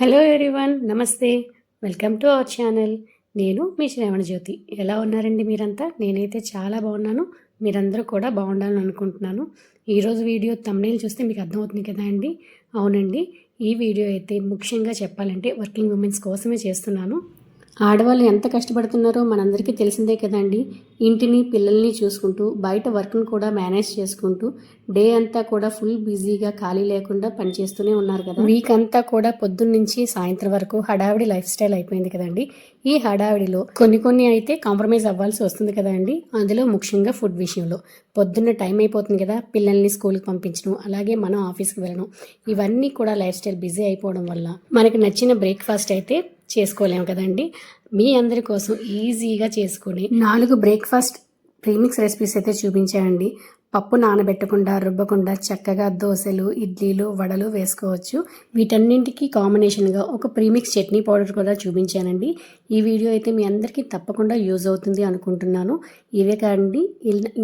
Hello everyone నమస్తే welcome to our channel నేను మీ శ్రవణ జ్యోతి. ఎలా ఉన్నారండి మీరంతా? నేనైతే చాలా బాగున్నాను. మీరందరూ కూడా బాగుండాలని అనుకుంటున్నాను. ఈరోజు వీడియో తమ్నేల్ చూస్తే మీకు అర్థమవుతుంది కదా అండి? అవునండి. ఈ వీడియో అయితే ముఖ్యంగా చెప్పాలంటే వర్కింగ్ ఉమెన్స్ కోసమే చేస్తున్నాను. ఆడవాళ్ళు ఎంత కష్టపడుతున్నారో మనందరికీ తెలిసిందే కదండి. ఇంటిని పిల్లల్ని చూసుకుంటూ బయట వర్క్ను కూడా మేనేజ్ చేసుకుంటూ డే అంతా కూడా ఫుల్ బిజీగా ఖాళీ లేకుండా పనిచేస్తూనే ఉన్నారు కదా. వీక్ అంతా కూడా పొద్దున్న నుంచి సాయంత్రం వరకు హడావిడి లైఫ్ స్టైల్ అయిపోయింది కదండి. ఈ హడావిడిలో కొన్ని కొన్ని అయితే కాంప్రమైజ్ అవ్వాల్సి వస్తుంది కదండి. అందులో ముఖ్యంగా ఫుడ్ విషయంలో. పొద్దున్న టైం అయిపోతుంది కదా పిల్లల్ని స్కూల్కి పంపించడం అలాగే మనం ఆఫీస్కి వెళ్ళడం. ఇవన్నీ కూడా లైఫ్ స్టైల్ బిజీ అయిపోవడం వల్ల మనకు నచ్చిన బ్రేక్ఫాస్ట్ అయితే చేసుకోలేము కదండి. మీ అందరి కోసం ఈజీగా చేసుకుని నాలుగు బ్రేక్ఫాస్ట్ ప్రీమిక్స్ రెసిపీస్ అయితే చూపించానండి పప్పు నానబెట్టకుండా రుబ్బకుండా చక్కగా దోశలు ఇడ్లీలు వడలు వేసుకోవచ్చు. వీటన్నింటికి కాంబినేషన్గా ఒక ప్రీమిక్స్ చట్నీ పౌడర్ కూడా చూపించానండి. ఈ వీడియో అయితే మీ అందరికీ తప్పకుండా యూజ్ అవుతుంది అనుకుంటున్నాను. ఇవే కాదండి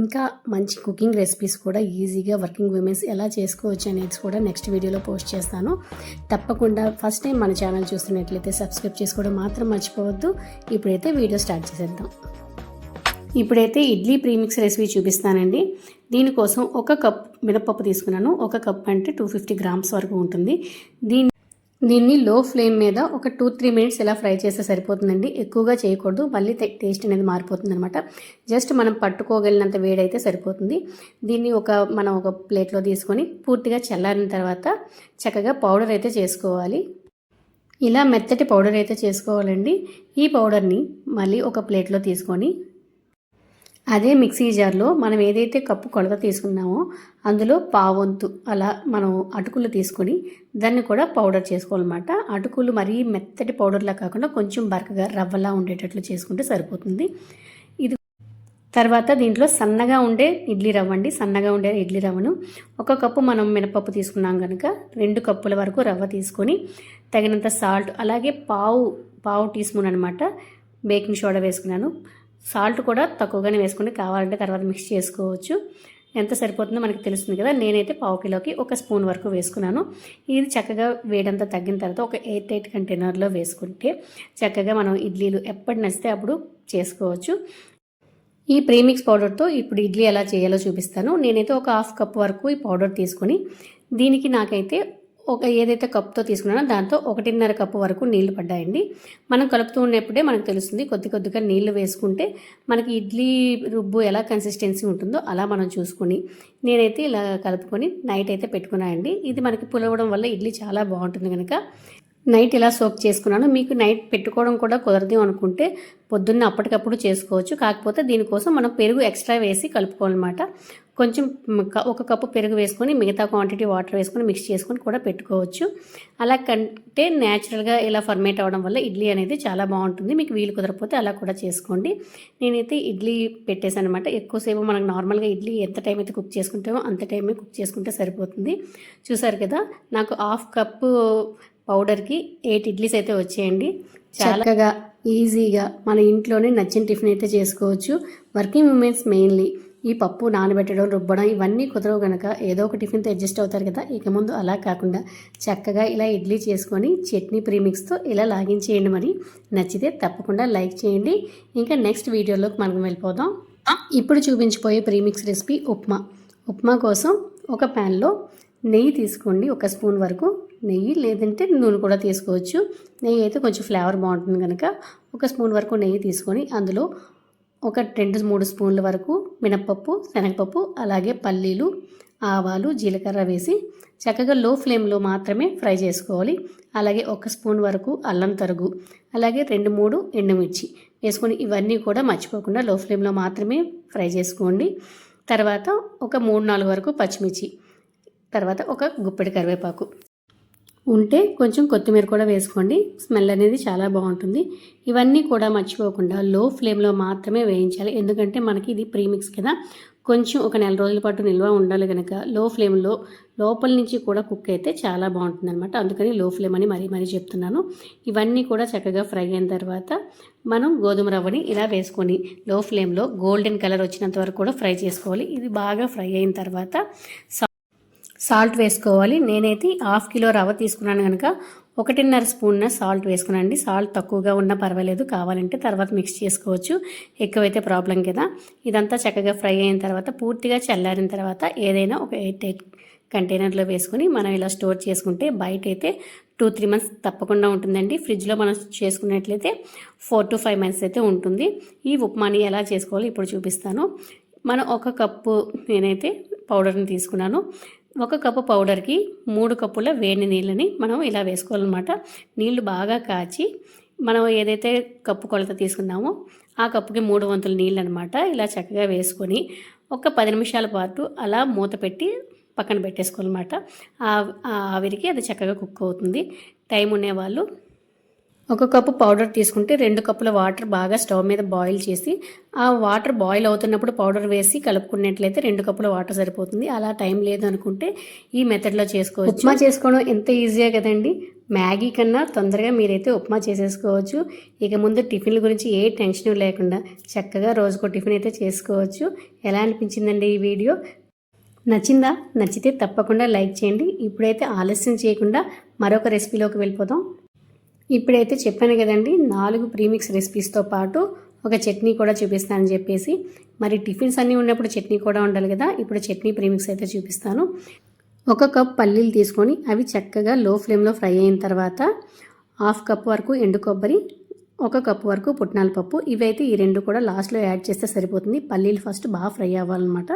ఇంకా మంచి కుకింగ్ రెసిపీస్ కూడా ఈజీగా వర్కింగ్ ఉమెన్స్ ఎలా చేసుకోవచ్చు అనేది కూడా నెక్స్ట్ వీడియోలో పోస్ట్ చేస్తాను. తప్పకుండా ఫస్ట్ టైం మన ఛానల్ చూస్తున్నట్లయితే సబ్స్క్రైబ్ చేసుకోవడం మాత్రం మర్చిపోవద్దు. ఇప్పుడైతే వీడియో స్టార్ట్ చేసేద్దాం. ఇప్పుడైతే ఇడ్లీ ప్రీమిక్స్ రెసిపీ చూపిస్తానండి. దీనికోసం ఒక కప్ మినపప్పు తీసుకున్నాను. ఒక కప్ అంటే టూ ఫిఫ్టీ గ్రామ్స్ వరకు ఉంటుంది. దీని దీన్ని లో ఫ్లేమ్ మీద ఒక టూ త్రీ మినిట్స్ ఇలా ఫ్రై చేస్తే సరిపోతుందండి. ఎక్కువగా చేయకూడదు. మళ్ళీ టేస్ట్ అనేది మారిపోతుంది అనమాట జస్ట్ మనం పట్టుకోగలిగినంత వేడైతే సరిపోతుంది. దీన్ని ఒక మనం ఒక ప్లేట్లో తీసుకొని పూర్తిగా చల్లారిన తర్వాత చక్కగా పౌడర్ అయితే చేసుకోవాలి. ఇలా మెత్తటి పౌడర్ అయితే చేసుకోవాలండి. ఈ పౌడర్ని మళ్ళీ ఒక ప్లేట్లో తీసుకొని అదే మిక్సీ జార్లో మనం ఏదైతే కప్పు కొలత తీసుకున్నామో అందులో పావంతు అలా మనం అటుకులు తీసుకొని దాన్ని కూడా పౌడర్ చేసుకోవాలన్నమాట. అటుకులు మరీ మెత్తటి పౌడర్లా కాకుండా కొంచెం బరకగా రవ్వలా ఉండేటట్లు చేసుకుంటే సరిపోతుంది. ఇది తర్వాత దీంట్లో సన్నగా ఉండే ఇడ్లీ రవ్వ అండి. సన్నగా ఉండే ఇడ్లీ రవ్వను ఒక కప్పు మనం మినపప్పు తీసుకున్నాం కనుక రెండు కప్పుల వరకు రవ్వ తీసుకొని తగినంత సాల్ట్ అలాగే పావు పావు టీ స్పూన్ అనమాట బేకింగ్ సోడా వేసుకున్నాను. సాల్ట్ కూడా తక్కువగానే వేసుకుని కావాలంటే తర్వాత మిక్స్ చేసుకోవచ్చు. ఎంత సరిపోతుందో మనకి తెలుస్తుంది కదా. నేనైతే పావు కిలోకి ఒక స్పూన్ వరకు వేసుకున్నాను. ఇది చక్కగా వేడంతా తగ్గిన తర్వాత ఒక ఎయిట్ ఎయిట్ కంటైనర్లో వేసుకుంటే చక్కగా మనం ఇడ్లీలు ఎప్పటి నచ్చితే అప్పుడు చేసుకోవచ్చు. ఈ ప్రీమిక్స్ పౌడర్తో ఇప్పుడు ఇడ్లీ ఎలా చేయాలో చూపిస్తాను. నేనైతే ఒక హాఫ్ కప్ వరకు ఈ పౌడర్ తీసుకొని దీనికి నాకైతే ఒక ఏదైతే కప్తో తీసుకున్నానో దాంతో ఒకటిన్నర కప్పు వరకు నీళ్ళు పడ్డాయండి. మనం కలుపుతూ ఉన్నప్పుడే మనకు తెలుస్తుంది కొద్ది కొద్దిగా నీళ్ళు వేసుకుంటే మనకి ఇడ్లీ రుబ్బు ఎలా కన్సిస్టెన్సీ ఉంటుందో అలా మనం చూసుకొని నేనైతే ఇలా కలుపుకొని నైట్ అయితే పెట్టుకున్నానండి. ఇది మనకి పులవడం వల్ల ఇడ్లీ చాలా బాగుంటుంది కనుక నైట్ ఇలా సోక్ చేసుకున్నాను. మీకు నైట్ పెట్టుకోవడం కూడా కుదరదు అనుకుంటే పొద్దున్న అప్పటికప్పుడు చేసుకోవచ్చు. కాకపోతే దీనికోసం మనం పెరుగు ఎక్స్ట్రా వేసి కలుపుకోవాలన్నమాట. కొంచెం క- ఒక కప్పు పెరుగు వేసుకొని మిగతా క్వాంటిటీ వాటర్ వేసుకొని మిక్స్ చేసుకొని కూడా పెట్టుకోవచ్చు. అలా కంటే న్యాచురల్గా ఇలా ఫర్మేట్ అవ్వడం వల్ల ఇడ్లీ అనేది చాలా బాగుంటుంది. మీకు వీలు కుదరకపోతే అలా కూడా చేసుకోండి. నేనైతే ఇడ్లీ పెట్టేశాను అనమాట ఎక్కువసేపు మనకు నార్మల్గా ఇడ్లీ ఎంత టైం అయితే కుక్ చేసుకుంటామో అంత టైమే కుక్ చేసుకుంటే సరిపోతుంది. చూసారు కదా నాకు హాఫ్ కప్పు పౌడర్కి ఎయిట్ ఇడ్లీస్ అయితే వచ్చేయండి. చక్కగా ఈజీగా మన ఇంట్లోనే నచ్చిన టిఫిన్ అయితే చేసుకోవచ్చు. వర్కింగ్ ఉమెన్స్ మెయిన్లీ ఈ పప్పు నానబెట్టడం రుబ్బడం ఇవన్నీ కుదరవు కనుక ఏదో ఒక టిఫిన్తో అడ్జస్ట్ అవుతారు కదా. ఇక ముందు అలా కాకుండా చక్కగా ఇలా ఇడ్లీ చేసుకొని చట్నీ ప్రీమిక్స్తో ఇలా లాగించేయండి మరి. నచ్చితే తప్పకుండా లైక్ చేయండి. ఇంకా నెక్స్ట్ వీడియోలోకి మనం వెళ్ళిపోదాం. ఇప్పుడు చూపించిపోయే ప్రీమిక్స్ రెసిపీ ఉప్మా. ఉప్మా కోసం ఒక ప్యాన్లో నెయ్యి తీసుకోండి. ఒక స్పూన్ వరకు నెయ్యి లేదంటే నూనె కూడా తీసుకోవచ్చు. నెయ్యి అయితే కొంచెం ఫ్లేవర్ బాగుంటుంది కనుక ఒక స్పూన్ వరకు నెయ్యి తీసుకొని అందులో ఒక రెండు మూడు స్పూన్ల వరకు మినప్పప్పు శనగపప్పు అలాగే పల్లీలు ఆవాలు జీలకర్ర వేసి చక్కగా లో ఫ్లేమ్లో మాత్రమే ఫ్రై చేసుకోవాలి. అలాగే ఒక స్పూన్ వరకు అల్లం తరుగు అలాగే రెండు మూడు ఎండుమిర్చి వేసుకొని ఇవన్నీ కూడా మర్చిపోకుండా లో ఫ్లేమ్లో మాత్రమే ఫ్రై చేసుకోండి. తర్వాత ఒక మూడు నాలుగు వరకు పచ్చిమిర్చి తర్వాత ఒక గుప్పెడి కరివేపాకు. ఉంటే కొంచెం కొత్తిమీర కూడా వేసుకోండి. స్మెల్ అనేది చాలా బాగుంటుంది. ఇవన్నీ కూడా మర్చిపోకుండా లో ఫ్లేమ్లో మాత్రమే వేయించాలి. ఎందుకంటే మనకి ఇది ప్రీమిక్స్ కదా. కొంచెం ఒక నెల రోజుల పాటు నిల్వ ఉండాలి కనుక లో ఫ్లేమ్లో లోపల నుంచి కూడా కుక్ అయితే చాలా బాగుంటుంది అనమాట అందుకని లో ఫ్లేమ్ అని మరీ మరీ చెప్తున్నాను. ఇవన్నీ కూడా చక్కగా ఫ్రై అయిన తర్వాత మనం గోధుమ రవ్వని ఇలా వేసుకొని లో ఫ్లేమ్లో గోల్డెన్ కలర్ వచ్చినంత వరకు కూడా ఫ్రై చేసుకోవాలి. ఇది బాగా ఫ్రై అయిన తర్వాత సాల్ట్ వేసుకోవాలి. నేనైతే హాఫ్ కిలో రవ్వ తీసుకున్నాను కనుక ఒకటిన్నర స్పూన్ సాల్ట్ వేసుకునండి. సాల్ట్ తక్కువగా ఉన్నా పర్వాలేదు. కావాలంటే తర్వాత మిక్స్ చేసుకోవచ్చు. ఎక్కువైతే ప్రాబ్లం కదా. ఇదంతా చక్కగా ఫ్రై అయిన తర్వాత పూర్తిగా చల్లారిన తర్వాత ఏదైనా ఒక ఎయిట్ ఎయిట్ కంటైనర్లో వేసుకుని మనం ఇలా స్టోర్ చేసుకుంటే బయట అయితే టూ త్రీ మంత్స్ తప్పకుండా ఉంటుందండి. ఫ్రిడ్జ్లో మనం చేసుకున్నట్లయితే ఫోర్ టు ఫైవ్ మంత్స్ అయితే ఉంటుంది. ఈ ఉప్మాని ఎలా చేసుకోవాలో ఇప్పుడు చూపిస్తాను. మనం ఒక కప్పు నేనైతే పౌడర్ని తీసుకున్నాను. ఒక కప్పు పౌడర్కి మూడు కప్పుల వేడి నీళ్ళని మనం ఇలా వేసుకోవాలన్నమాట. నీళ్ళు బాగా కాచి మనం ఏదైతే కప్పు కొలత తీసుకున్నామో ఆ కప్పుకి మూడు వంతుల నీళ్ళు అనమాట ఇలా చక్కగా వేసుకొని ఒక పది నిమిషాల పాటు అలా మూత పెట్టి పక్కన పెట్టేసుకోవాలన్నమాట. ఆ ఆవిరికి అది చక్కగా కుక్ అవుతుంది. టైం ఉండేవాళ్ళు ఒక కప్పు పౌడర్ తీసుకుంటే రెండు కప్పుల వాటర్ బాగా స్టవ్ మీద బాయిల్ చేసి ఆ వాటర్ బాయిల్ అవుతున్నప్పుడు పౌడర్ వేసి కలుపుకున్నట్లయితే రెండు కప్పుల వాటర్ సరిపోతుంది. అలా టైం లేదు అనుకుంటే ఈ మెథడ్లో చేసుకోవచ్చు. ఉప్మా చేసుకోవడం ఎంత ఈజీయే కదండి. మ్యాగీ కన్నా తొందరగా మీరైతే ఉప్మా చేసేసుకోవచ్చు. ఇక ముందు టిఫిన్ల గురించి ఏ టెన్షన్ లేకుండా చక్కగా రోజుకో టిఫిన్ అయితే చేసుకోవచ్చు. ఎలా అనిపించిందండి ఈ వీడియో? నచ్చిందా? నచ్చితే తప్పకుండా లైక్ చేయండి. ఇప్పుడైతే ఆలస్యం చేయకుండా మరొక రెసిపీలోకి వెళ్ళిపోదాం. ఇప్పుడైతే చెప్పాను కదండి నాలుగు ప్రీమిక్స్ రెసిపీస్తో పాటు ఒక చట్నీ కూడా చూపిస్తానని చెప్పేసి. మరి టిఫిన్స్ అన్నీ ఉన్నప్పుడు చట్నీ కూడా ఉండాలి కదా ఇప్పుడు చట్నీ ప్రీమిక్స్ అయితే చూపిస్తాను. ఒక కప్ పల్లీలు తీసుకొని అవి చక్కగా లో ఫ్లేమ్లో ఫ్రై అయిన తర్వాత హాఫ్ కప్ వరకు ఎండు కొబ్బరి ఒక కప్పు వరకు పుట్నాల పప్పు. ఇవైతే ఈ రెండు కూడా లాస్ట్లో యాడ్ చేస్తే సరిపోతుంది. పల్లీలు ఫస్ట్ బాగా ఫ్రై అవ్వాలన్నమాట.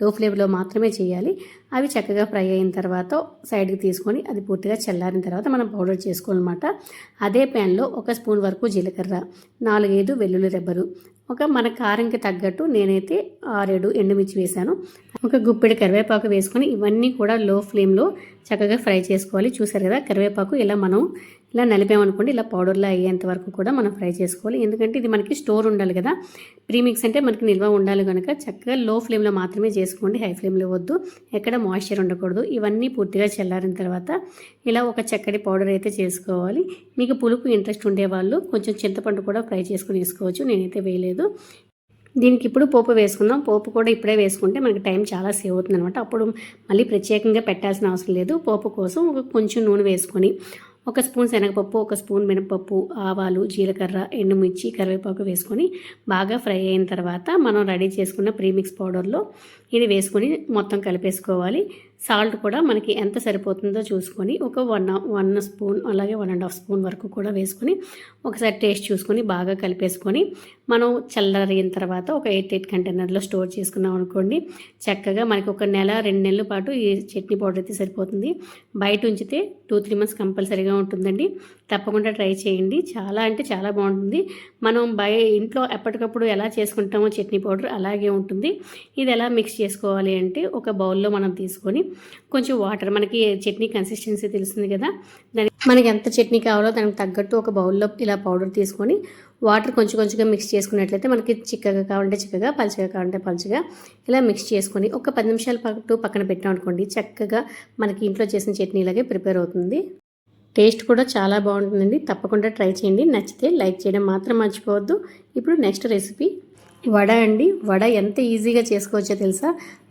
లో ఫ్లేమ్లో మాత్రమే చేయాలి. అవి చక్కగా ఫ్రై అయిన తర్వాత సైడ్కి తీసుకొని అది పూర్తిగా చల్లారిన తర్వాత మనం పౌడర్ చేసుకోవాలన్నమాట. అదే ప్యాన్లో ఒక స్పూన్ వరకు జీలకర్ర నాలుగైదు వెల్లుల్లి రెబ్బలు. ఒక మన కారంకి తగ్గట్టు నేనైతే ఆరేడు ఎండుమిర్చి వేశాను. ఒక గుప్పెడు కరివేపాకు వేసుకొని ఇవన్నీ కూడా లో ఫ్లేమ్లో చక్కగా ఫ్రై చేసుకోవాలి. చూసారు కదా కరివేపాకు ఇలా మనం ఇలా నలిపామనుకోండి ఇలా పౌడర్లో అయ్యేంత వరకు కూడా మనం ఫ్రై చేసుకోవాలి. ఎందుకంటే ఇది మనకి స్టోర్ ఉండాలి కదా. ప్రీమిక్స్ అంటే మనకి నిల్వ ఉండాలి కనుక చక్కగా లో ఫ్లేమ్లో మాత్రమే చేసుకోండి హై ఫ్లేమ్లో వద్దు. ఎక్కడ మాయిశ్చర్ ఉండకూడదు. ఇవన్నీ పూర్తిగా చల్లారిన తర్వాత ఇలా ఒక చక్కటి పౌడర్ అయితే చేసుకోవాలి. మీకు పులుపు ఇంట్రెస్ట్ ఉండేవాళ్ళు కొంచెం చింతపండు కూడా ఫ్రై చేసుకుని వేసుకోవచ్చు. నేనైతే వేయలేదు. దీనికి ఇప్పుడు పోపు వేసుకుందాం. పోపు కూడా ఇప్పుడే వేసుకుంటే మనకి టైం చాలా సేవ్ అవుతుంది అనమాట అప్పుడు మళ్ళీ ప్రత్యేకంగా పెట్టాల్సిన అవసరం లేదు. పోపు కోసం కొంచెం నూనె వేసుకొని ఒక స్పూన్ శనగపప్పు ఒక స్పూన్ మినపప్పు ఆవాలు జీలకర్ర ఎండుమిర్చి కరివేపాకు వేసుకొని బాగా ఫ్రై అయిన తర్వాత మనం రెడీ చేసుకున్న ప్రీమిక్స్ పౌడర్లో ఇది వేసుకొని మొత్తం కలిపేసుకోవాలి. సాల్ట్ కూడా మనకి ఎంత సరిపోతుందో చూసుకొని ఒక వన్ వన్ స్పూన్ అలాగే వన్ అండ్ హాఫ్ స్పూన్ వరకు కూడా వేసుకొని ఒకసారి టేస్ట్ చూసుకొని బాగా కలిపేసుకొని మనం చల్లరిన తర్వాత ఒక ఎయిట్ ఎయిట్ కంటైనర్లో స్టోర్ చేసుకున్నాం అనుకోండి చక్కగా మనకి ఒక నెల రెండు నెలల పాటు ఈ చట్నీ పౌడర్ అయితే సరిపోతుంది. బయట ఉంచితే టూ త్రీ మంత్స్ కంపల్సరీగా ఉంటుందండి. తప్పకుండా ట్రై చేయండి. చాలా అంటే చాలా బాగుంటుంది. మనం బయ ఇంట్లో ఎప్పటికప్పుడు ఎలా చేసుకుంటామో చట్నీ పౌడర్ అలాగే ఉంటుంది. ఇది ఎలా మిక్స్ చేసుకోవాలి అంటే ఒక బౌల్లో మనం తీసుకొని కొంచెం వాటర్ మనకి చట్నీ కన్సిస్టెన్సీ తెలుస్తుంది కదా? దానికి మనకి ఎంత చట్నీ కావాలో దానికి తగ్గట్టు ఒక బౌల్లో ఇలా పౌడర్ తీసుకొని వాటర్ కొంచెం కొంచెంగా మిక్స్ చేసుకున్నట్లయితే మనకి చిక్కగా కావాలంటే చిక్కగా పలుచగా కావాలంటే పలుచగా ఇలా మిక్స్ చేసుకొని ఒక పది నిమిషాల పాటు పక్కన పెట్టాం అనుకోండి చక్కగా మనకి ఇంట్లో చేసిన చట్నీ ఇలాగే ప్రిపేర్ అవుతుంది. టేస్ట్ కూడా చాలా బాగుంటుందండి. తప్పకుండా ట్రై చేయండి. నచ్చితే లైక్ చేయడం మాత్రం మర్చిపోవద్దు. ఇప్పుడు నెక్స్ట్ రెసిపీ. వడ అండి. వడ ఎంత ఈజీగా చేసుకోవచ్చో తెలుసా?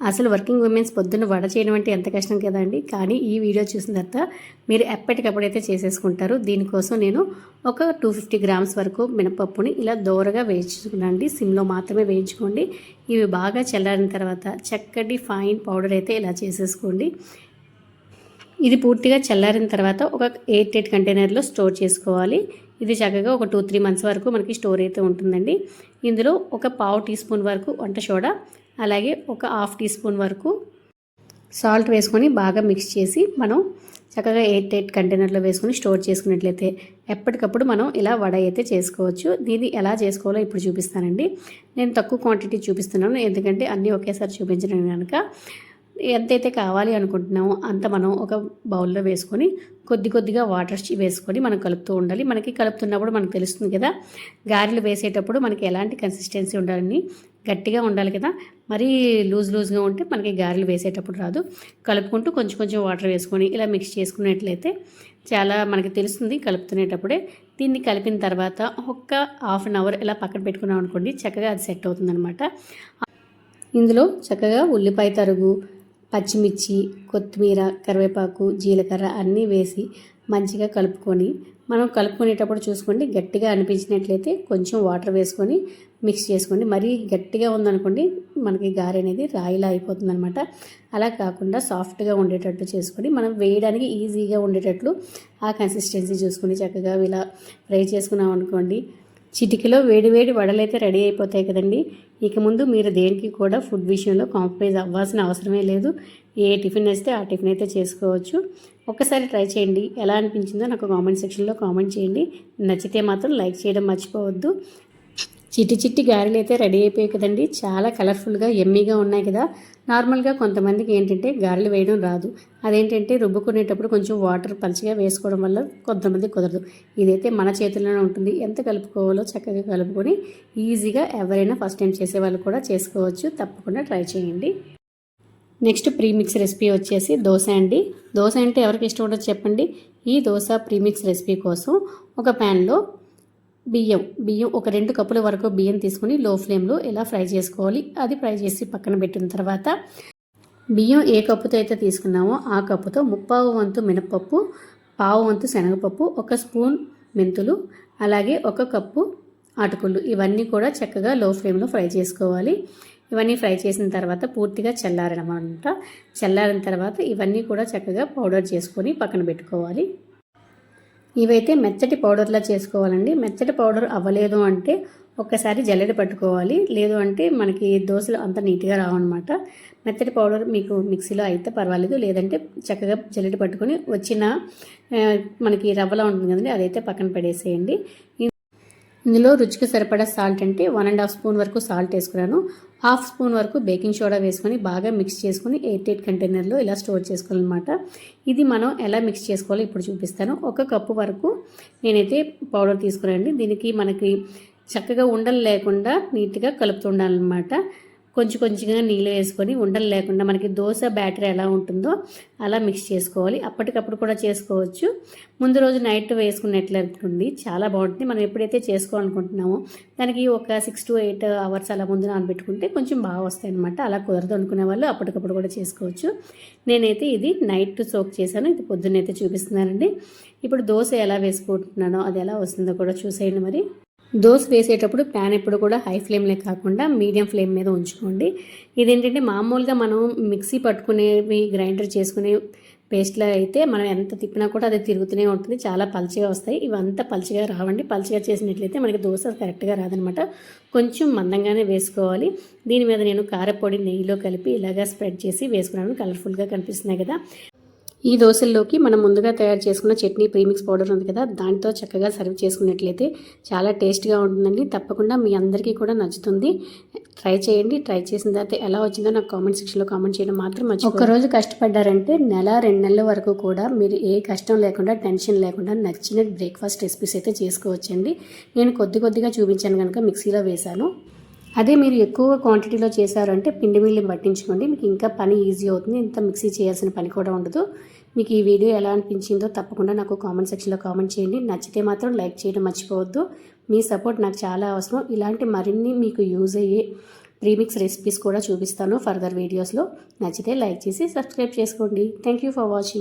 అసలు వర్కింగ్ ఉమెన్స్ పొద్దున్న వడ చేయడం అంటే ఎంత కష్టం కదండి కానీ ఈ వీడియో చూసిన తర్వాత మీరు ఎప్పటికప్పుడైతే చేసేసుకుంటారు దీనికోసం నేను ఒక టూ ఫిఫ్టీ గ్రామ్స్ వరకు మినపప్పుని ఇలా దోరగా వేయించుకున్నాండి సిమ్లో మాత్రమే వేయించుకోండి. ఇవి బాగా చల్లారిన తర్వాత చక్కటి ఫైన్ పౌడర్ అయితే ఇలా చేసేసుకోండి. ఇది పూర్తిగా చల్లారిన తర్వాత ఒక ఎయిట్ ఎయిట్ కంటైనర్లో స్టోర్ చేసుకోవాలి. ఇది చక్కగా ఒక టూ త్రీ మంత్స్ వరకు మనకి స్టోర్ అయితే ఉంటుందండి. ఇందులో ఒక పావు టీ స్పూన్ వరకు వంట సోడా అలాగే ఒక హాఫ్ టీ స్పూన్ వరకు సాల్ట్ వేసుకొని బాగా మిక్స్ చేసి మనం చక్కగా ఎయిట్ ఎయిట్ కంటైనర్లో వేసుకొని స్టోర్ చేసుకున్నట్లయితే ఎప్పటికప్పుడు మనం ఇలా వడ అయితే చేసుకోవచ్చు. దీన్ని ఎలా చేసుకోవాలో ఇప్పుడు చూపిస్తానండి. నేను తక్కువ క్వాంటిటీ చూపిస్తున్నాను ఎందుకంటే అన్నీ ఒకేసారి చూపించడం కనుక ఎంతైతే కావాలి అనుకుంటున్నామో అంత మనం ఒక బౌల్లో వేసుకొని కొద్ది కొద్దిగా వాటర్ వేసుకొని మనం కలుపుతూ ఉండాలి. మనకి కలుపుతున్నప్పుడు మనకు తెలుస్తుంది కదా గారెలు వేసేటప్పుడు మనకి ఎలాంటి కన్సిస్టెన్సీ ఉండాలని గట్టిగా ఉండాలి కదా. మరీ లూజ్ లూజ్గా ఉంటే మనకి గారెలు వేసేటప్పుడు రాదు. కలుపుకుంటూ కొంచెం కొంచెం వాటర్ వేసుకొని ఇలా మిక్స్ చేసుకున్నట్లయితే చాలా మనకి తెలుస్తుంది కలుపుతునేటప్పుడే. దీన్ని కలిపిన తర్వాత ఒక్క హాఫ్ అన్ అవర్ ఇలా పక్కన పెట్టుకున్నాం అనుకోండి చక్కగా అది సెట్ అవుతుందనమాట ఇందులో చక్కగా ఉల్లిపాయ తరుగు పచ్చిమిర్చి కొత్తిమీర కరివేపాకు జీలకర్ర అన్నీ వేసి మంచిగా కలుపుకొని మనం కలుపుకునేటప్పుడు చూసుకోండి గట్టిగా అనిపించినట్లయితే కొంచెం వాటర్ వేసుకొని మిక్స్ చేసుకోండి. మరీ గట్టిగా ఉందనుకోండి మనకి గారె అనేది రాయిలా అయిపోతుంది అనమాట అలా కాకుండా సాఫ్ట్గా ఉండేటట్టు చేసుకొని మనం వేయడానికి ఈజీగా ఉండేటట్లు ఆ కన్సిస్టెన్సీ చూసుకొని చక్కగా ఇలా ఫ్రై చేసుకున్నాం అనుకోండి చిటికలో వేడివేడి వడలైతే రెడీ అయిపోతాయి కదండి. ఇక ముందు మీరు దేనికి కూడా ఫుడ్ విషయంలో కాంప్రమైజ్ అవ్వాల్సిన అవసరమే లేదు. ఏ టిఫిన్ వేస్తే ఆ టిఫిన్ అయితే చేసుకోవచ్చు. ఒక్కసారి ట్రై చేయండి. ఎలా అనిపించిందో నాకు కామెంట్ సెక్షన్లో కామెంట్ చేయండి. నచ్చితే మాత్రం లైక్ చేయడం మర్చిపోవద్దు. చిట్టి చిట్టి గారెలు అయితే రెడీ అయిపోయాయి కదండి. చాలా కలర్ఫుల్గా ఎమ్మీగా ఉన్నాయి కదా. నార్మల్గా కొంతమందికి ఏంటంటే గారెలు వేయడం రాదు. అదేంటంటే రుబ్బుకునేటప్పుడు కొంచెం వాటర్ పలిచిగా వేసుకోవడం వల్ల కొంతమంది కుదరదు. ఇదైతే మన చేతుల్లోనే ఉంటుంది. ఎంత కలుపుకోవాలో చక్కగా కలుపుకొని ఈజీగా ఎవరైనా ఫస్ట్ టైం చేసే వాళ్ళు కూడా చేసుకోవచ్చు. తప్పకుండా ట్రై చేయండి. నెక్స్ట్ ప్రీమిక్స్ రెసిపీ వచ్చేసి దోశ అండి. దోశ అంటే ఎవరికి ఇష్టం ఉండదు చెప్పండి. ఈ దోశ ప్రీమిక్స్ రెసిపీ కోసం ఒక ప్యాన్లో బియ్యం. బియ్యం ఒక రెండు కప్పుల వరకు బియ్యం తీసుకుని లో ఫ్లేమ్లో ఇలా ఫ్రై చేసుకోవాలి అది ఫ్రై చేసి పక్కన పెట్టిన తర్వాత బియ్యం ఏ కప్పుతో అయితే తీసుకున్నామో ఆ కప్పుతో ముప్పావు వంతు మినపప్పు పావు వంతు శనగపప్పు ఒక స్పూన్ మెంతులు అలాగే ఒక కప్పు అటుకులు. ఇవన్నీ కూడా చక్కగా లో ఫ్లేమ్లో ఫ్రై చేసుకోవాలి. ఇవన్నీ ఫ్రై చేసిన తర్వాత పూర్తిగా చల్లారనమాట. చల్లారిన తర్వాత ఇవన్నీ కూడా చక్కగా పౌడర్ చేసుకొని పక్కన పెట్టుకోవాలి. ఇవైతే మెత్తటి పౌడర్లా చేసుకోవాలండి. మెత్తటి పౌడర్ అవ్వలేదు అంటే ఒక్కసారి జల్లెడ పట్టుకోవాలి. లేదు అంటే మనకి దోశలు అంత నీట్గా రావన్నమాట. మెత్తటి పౌడర్ మీకు మిక్సీలో అయితే పర్వాలేదు. లేదంటే చక్కగా జల్లెడ పట్టుకొని వచ్చిన మనకి రవ్వలా ఉంటుంది కదండి అదైతే పక్కన పడేసేయండి. ఇందులో రుచికి సరిపడా సాల్ట్ అంటే వన్ అండ్ హాఫ్ స్పూన్ వరకు సాల్ట్ వేసుకున్నాను. హాఫ్ స్పూన్ వరకు బేకింగ్ సోడా వేసుకొని బాగా మిక్స్ చేసుకొని ఎయిట్ ఎయిట్ కంటైనర్లో ఇలా స్టోర్ చేసుకోవాలన్నమాట. ఇది మనం ఎలా మిక్స్ చేసుకోవాలో ఇప్పుడు చూపిస్తాను. ఒక కప్పు వరకు నేనైతే పౌడర్ తీసుకున్నానండి. దీనికి మనకి చక్కగా ఉండలు లేకుండా నీట్గా కలుపుతుండాలన్నమాట కొంచెం కొంచెంగా నీళ్ళు వేసుకొని ఉండలు లేకుండా మనకి దోశ బ్యాటర్ ఎలా ఉంటుందో అలా మిక్స్ చేసుకోవాలి. అప్పటికప్పుడు కూడా చేసుకోవచ్చు. ముందు రోజు నైట్ వేసుకున్నట్లయితుంది చాలా బాగుంటుంది. మనం ఎప్పుడైతే చేసుకోవాలనుకుంటున్నామో దానికి ఒక సిక్స్ టు ఎయిట్ అవర్స్ అలా ముందు నానబెట్టుకుంటే కొంచెం బాగా వస్తాయి అనమాట అలా కుదరదు అనుకునే వాళ్ళు అప్పటికప్పుడు కూడా చేసుకోవచ్చు. నేనైతే ఇది నైట్ సోక్ చేశాను. ఇది పొద్దున్నైతే చూపిస్తున్నానండి. ఇప్పుడు దోశ ఎలా వేసుకుంటున్నానో అది ఎలా వస్తుందో కూడా చూసేయండి మరి. దోశ వేసేటప్పుడు ప్యాన్ ఎప్పుడు కూడా హై ఫ్లేమ్లే కాకుండా మీడియం ఫ్లేమ్ మీద ఉంచుకోండి. ఇదేంటంటే మామూలుగా మనం మిక్సీ పట్టుకునేవి గ్రైండర్ చేసుకునే పేస్ట్లో అయితే మనం ఎంత తిప్పినా కూడా అది తిరుగుతూనే ఉంటుంది. చాలా పల్చగా వస్తాయి. ఇవంతా పల్చగా రావండి. పల్చగా చేసినట్లయితే మనకి దోశ కరెక్ట్గా రాదనమాట. కొంచెం మందంగానే వేసుకోవాలి. దీని మీద నేను కారపొడి నెయ్యిలో కలిపి ఇలాగా స్ప్రెడ్ చేసి వేసుకున్నాను. కలర్ఫుల్గా కనిపిస్తున్నాయి కదా. ఈ దోశల్లోకి మనం ముందుగా తయారు చేసుకున్న చట్నీ ప్రీమిక్స్ పౌడర్ ఉంది కదా దానితో చక్కగా సర్వ్ చేసుకున్నట్లయితే చాలా టేస్ట్గా ఉంటుందండి. తప్పకుండా మీ అందరికీ కూడా నచ్చుతుంది. ట్రై చేయండి. ట్రై చేసిన తర్వాత ఎలా వచ్చిందో నాకు కామెంట్ సెక్షన్లో కామెంట్ చేయడం మాత్రం మంచి ఒక్కరోజు కష్టపడ్డారంటే నెల రెండు నెలల వరకు కూడా మీరు ఏ కష్టం లేకుండా టెన్షన్ లేకుండా నచ్చిన బ్రేక్ఫాస్ట్ రెసిపీస్ అయితే చేసుకోవచ్చండి. నేను కొద్ది కొద్దిగా చూపించాను కనుక మిక్సీలో వేశాను. అదే మీరు ఎక్కువ క్వాంటిటీలో చేశారంటే పిండి మిల్లి పట్టించుకోండి. మీకు ఇంకా పని ఈజీ అవుతుంది. ఇంత మిక్సీ చేయాల్సిన పని కూడా ఉండదు. మీకు ఈ వీడియో ఎలా అనిపించిందో తప్పకుండా నాకు కామెంట్ సెక్షన్లో కామెంట్ చేయండి. నచ్చితే మాత్రం లైక్ చేయడం మర్చిపోవద్దు. మీ సపోర్ట్ నాకు చాలా అవసరం. ఇలాంటి మరిన్ని మీకు యూజ్ అయ్యే ప్రీమిక్స్ రెసిపీస్ కూడా చూపిస్తాను ఫర్దర్ వీడియోస్లో నచ్చితే లైక్ చేసి సబ్స్క్రైబ్ చేసుకోండి. Thank you for watching